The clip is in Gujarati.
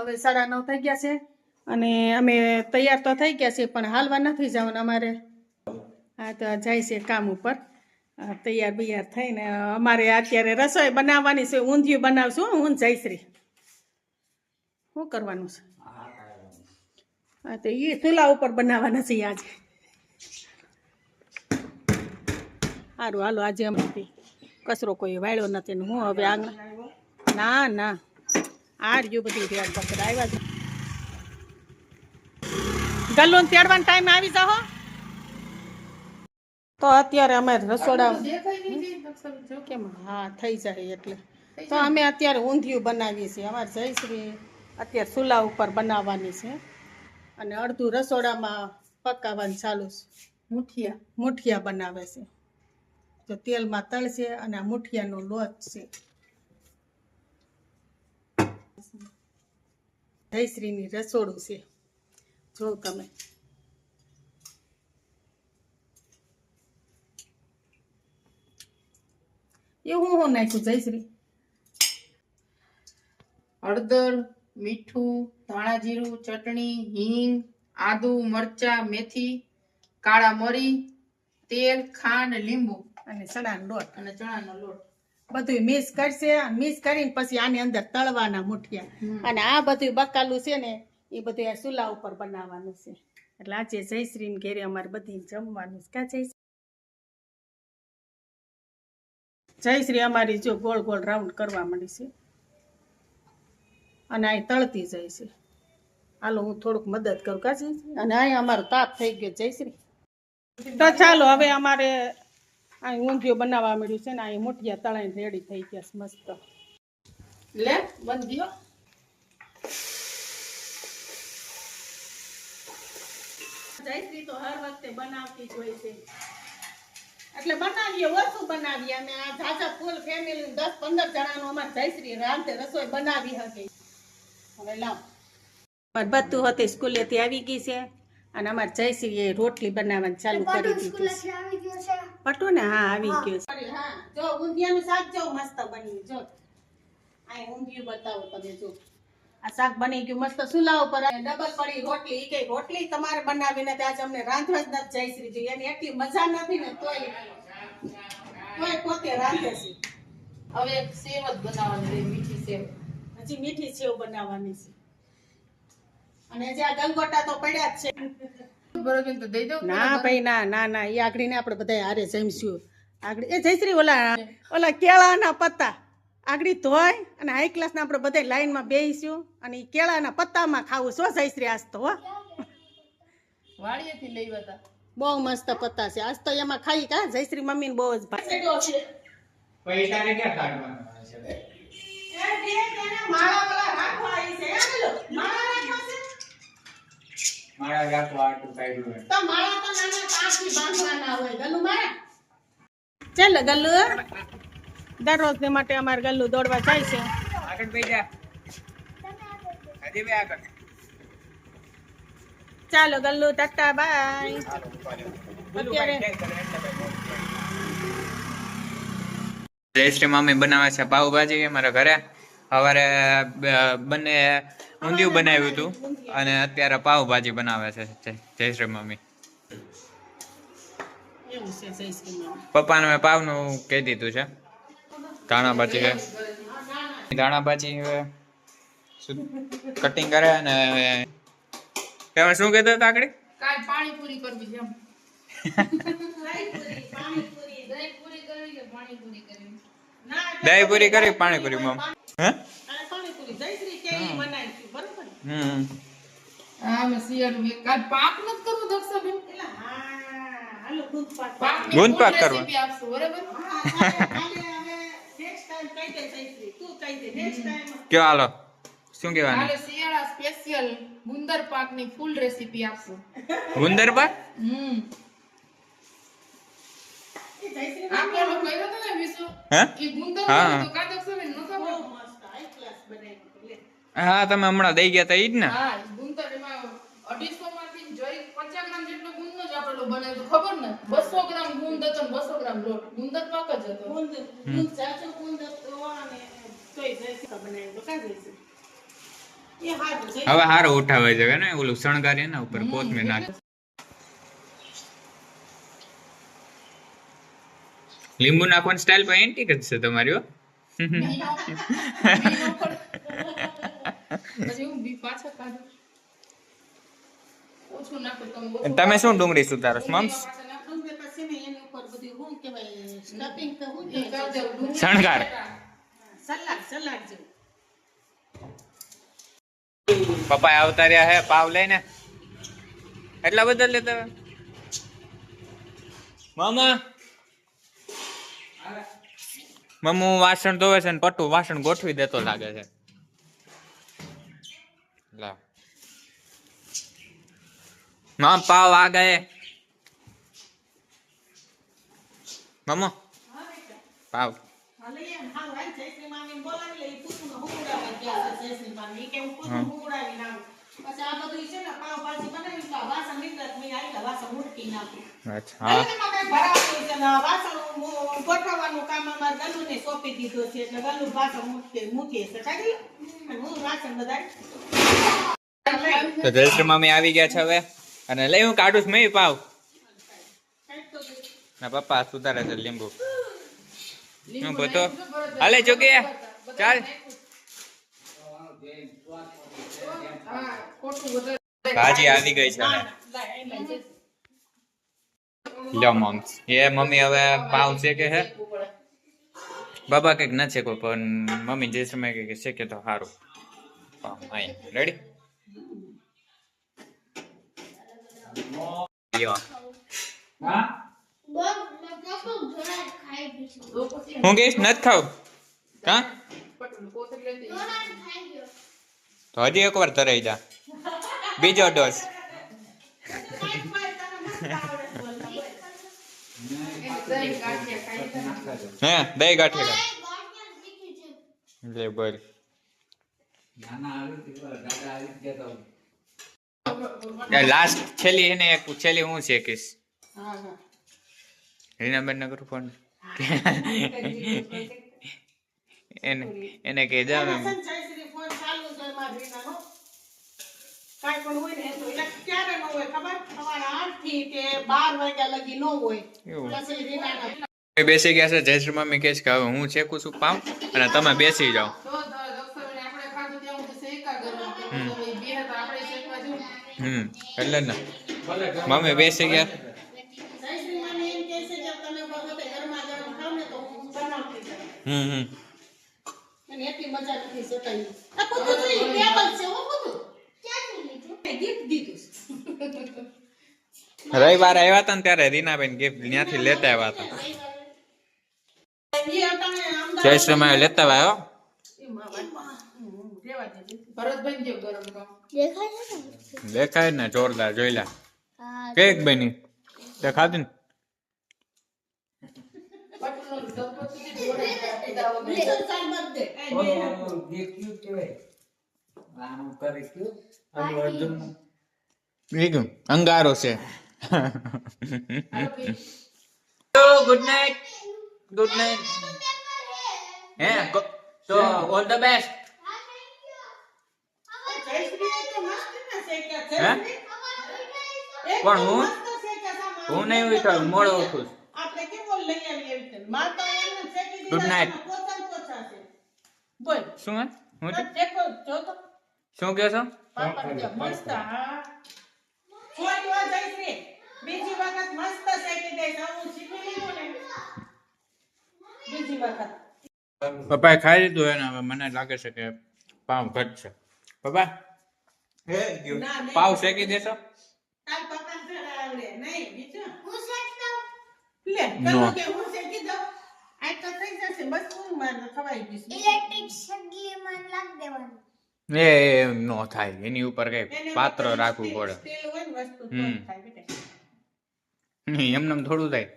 હવે સાડા નવ થઈ ગયા છે અને અમે તૈયાર તો થઈ ગયા છે, પણ હાલવા નથી જવાનું અમારે. હા, તો જાય છે કામ ઉપર. તૈયાર બૈયાર થઈને અમારે અત્યારે રસોઈ બનાવવાની છે, ઊંધિયું બનાવશું, હું ઊંધ જયશ્રી. શું કરવાનું છે? હા, તો એ ચૂલા ઉપર બનાવવાના છે આજે. સારું હાલો, આજે અમારી કચરો કોઈ વાળ્યો નથી હું હવે આગળ ના ના. આ રહ્યું બધી રેડ પકડ આવ્યા છે. ગલ્લો તેડવાનો ટાઈમ આવી જાહો. તો અત્યારે અમે રસોડા કેમ? હા થઈ જાય એટલે. તો અમે અત્યારે ઊંધિયું બનાવીએ છીએ. અમારે જયશ્રી અત્યારે ચૂલા ઉપર બનાવવાની છે. અને અડધું રસોડામાં પકાવવાનું ચાલુ છે. મુઠિયા. મુઠિયા બનાવે છે. જો તેલમાં તળશે અને આ મુઠિયાનો લોટ છે. જયશ્રીની રસોડું છે. જો તમે. એવું હું નાખ્યું જયશ્રી? હળદર મીઠું ધાણા જીરું ચટણી હિંગ આદુ મરચા મેથી કાળા મરી તેલ ખાંડ લીંબુ. અને ચણાનો લોટ. અને ચણાનો લોટ. બધું મિક્સ કરશે મિક્સ કરીને પછી આની અંદર તળવાના મુઠિયા. અને આ બધું બકાલું છે ને એ બધું આ ચૂલા ઉપર બનાવવાનું છે. એટલે આજે જયશ્રીને ઘેરે અમારે બધી જમવાનું છે. કા જયશ્રી? જયશ્રી અમારી જો ગોળ ગોળ રાઉન્ડ કરવા માંડી છે. અને અહીં તળતી જાય છે. હાલો હું થોડુંક મદદ કરું. કા જયશ્રી? અને અહીં અમારો તાપ થઈ ગયો જયશ્રી. તો ચાલો હવે અમારે અહીં ઊંધિયું બનાવવા મળ્યું છે ને અહીં મોટિયા તળાઈને રેડી થઈ ગયા મસ્ત. લે બંધ જયશ્રી તો હર વખતે બનાવતી જ હોય છે. એટલે બનાવીએ ઓછું બનાવીએ અને આ ઝાઝા ફૂલ ફેમિલી દસ પંદર જણાનું અમારે જયશ્રી રાંધે રસોઈ બનાવી હતી હવે લાવ. બધું હતી સ્કૂલેથી આવી ગઈ છે અને અમારે જયશ્રીએ રોટલી બનાવવાનું ચાલુ કરી દીધું છે. પટુ ને હા આવી ગયો છે. હા. જો ઊંધિયાનું શાક જો મસ્ત બની જો. આ ઊંધિયું બતાવો તમે જો. આ શાક બની ગયું મસ્ત. ચૂલા ઉપર ડબલ પડી રોટલી. કે રોટલી તમારે બનાવીને તે આજે અમને રાંધવા જ નથી જયશ્રી જોઈએ એની એટલી મજા નથી ને તોય. તોય પોતે રાંધે છે. હવે એક સેવ જ બનાવવાની છે મીઠી સેવ. હજી મીઠી સેવ બનાવવાની છે. અને જે આ ગંગોટા તો પડ્યા જ છે. બરોબર તો ના ભાઈ ના ના ના. એ આગળી ને આપણે બધા હારે જમશું. આગળ એ જયશ્રી ઓલા ઓલા કેળાના પત્તા. આગળી ધોય અને હાઈ ક્લાસના આપણે બધા લાઈનમાં બેસીશું અને ઈ કેળાના પત્તામાં ખાવું શું જયશ્રી? આજ તો વાડીએથી લઈ હતા બહુ મસ્ત પત્તા છે. આજ તો એમાં ખાઈ કા? જયશ્રી મમ્મી ને બહુ જ પૈસા ને ક્યાં કાઢવાના છે? રાખવા આટલું કાઢ્યું હોય. ચાલો ગલ્લુ દરરોજ ને માટે અમારે ગલ્લુ દોડવા જાય છે. આગળ બેસી જા. હજી બે આગળ. ચાલો ગલ્લુ ટાટા બાય. અત્યારે જયશ્રી મમ્મી બનાવે છે પાઉભાજી અમારા ઘરે. સવારે બંને ઊંધિયું બનાવ્યું હતું અને અત્યારે પાવભાજી બનાવે છે. જય- શ્રી મમ્મી. પપ્પાને મેં પાવનું કહી દીધું છે. ધાણા ભાજી છે ધાણા ભાજી કટિંગ કરે અને તમે શું કહેતા હતા આગળ? પાણીપુરી કરવી છે દહીં પૂરી કરી પાણીપુરી મમ? હે? બરોબર ને? હમ હા એક પાક કરવું દક્ષાબેન? એટલે હાલો પાક ગુંદ પાક કરવા. બરાબર? હાલો? શું કહેવાનું? શિયાળા સ્પેશિયલ ગુંદર પાકની ફૂલ રેસીપી આપશું. ગુંદર પાક? હમ. આપણે કર્યો હતો ને વિશુ? હે? એ ગુંદર તો નતો હા તમે હમણાં દઈ ગયા તા ઈ જ ને? હા ગુંદર એમાં માંથી ગ્રામ જેટલો જ. ખબર ગ્રામ ગ્રામ લોટ ગુંદર પાક જ હતો. અને તોય. કાં હવે હારો ઉઠાવે છે ને ઓલું શણગારી એના ઉપર કોથમીર નાખે. લીંબુ નાખવાની સ્ટાઇલ પણ એન્ટિક જ છે તમારી તમે શું ડુંગળી સુધારો છો, મમ્સ શણગાર. પપ્પા આવતા રહ્યા હે પાવ લઈને. એટલા બધા લેતા મામા? મમ્મુ વાસણ ધોવે છે ને પટ્ટુ વાસણ ગોઠવી દેતો લાગે છે. માં પાવ આ ગયે મમ્મો પાવ લે. અચ્છા ગોઠવવાનું કામ અમારા ગલુને સોંપી દીધું છે એટલે ગલું વાસણ મૂકે- મૂકીએ છે. કાઢી અને હું વાસણ બધા તો જયશ્રી મમ્મી આવી ગયા છે હવે. અને લઈ હું કાઢું છું મેં પાવ. ના પપ્પા સુધારે છે લીંબુ. શું હું બધો. હાલે જોગે ચાલ. ભાજી આવી ગઈ છે. લાય, મમ્સ એ મમ્મી હવે પાવ શેકે કે હે? બાબા કંઈક ન શેકો પણ મમ્મી જે સમય કે શેકે તો સારું અહીં રેડી હું કહીશ નથી ખાવ? કા. તો હજી એક વાર ધરાઈ જા. બીજો ડોઝ કાંઈક મારે તને મસ્ત આવડે છે બોલતા. દહીં ગાંઠિયા. હે દહીં ગાંઠી લે બોલ. લાસ્ટ છેલ્લી એને એક છેલ્લી હું છે હા, હા. રીનાબેન ને કરું ફોન એને એને કહી દે એમાં છે ને જયશ્રી ફોન ચાલુ છે એમાં રીનાનો. કાંઈ પણ હોય ને તો એટલે ક્યારે ન હોય ખબર? સવારે આઠથી તે બાર વાગ્યા લગી ન હોય. એવું. પછી બેસી ગયા છે જયશ્રી મમ્મી કહે છે કે હવે હું શેકું છું પામ અને તમે બેસી જાઓ. હમ. એટલે ને. મમ્મી બેસી ગયા. હમ હમ. અને એટલી મજા નથી સતાઈ આ પોતું તો ટેબલ છે ઓ બધું. ગિફ્ટ દીધું. રવિવારે આવ્યા હતા ને ત્યારે રીનાબેન ગિફ્ટ ત્યાંથી લેતા આવ્યા હતા જય શ્રી માય જયશ્રી મમ્મી લેતા આવ્યા. દેખાય ને? જોરદાર જોઈ લે. કેક બની? તે ખાધી ને? પટલું બીજું અંગારો છે. ગુડ નાઇટ ગુડ નાઇટ હે તો ઓલ ધ બેસ્ટ શેક્યા. હે? હું? નહીં ઉઠો મોડો ઉઠું છું. આપણે કેવો લઈ આવીએ એવી રીતે. માર તો એમને શેકી દીધા Good night. છે ને પોચા ને પોચા છે. બોલ શું હું જો તો શું કહો છો? મસ્ત હા. બીજી વખત મસ્ત શેકી દે હું શીખી લીધું ને. બીજી વખત. પપ્પાએ ખાઈ લીધું એને હવે મને લાગે છે કે પાવ ઘટશે પપ્પા? હે પાવ શેકી દેશો? તાર પપ્પા જરા આવડે. નહીં બીજું? લે નો. કરું કે હું શેકી દઉં? આ તો થઈ જશે. બસ હું મારે ખવાઈ લાગ દેવાનું એમ નો થાય. એની ઉપર કઈ પાત્ર રાખવું પડે. હમ. એમને થોડું થાય.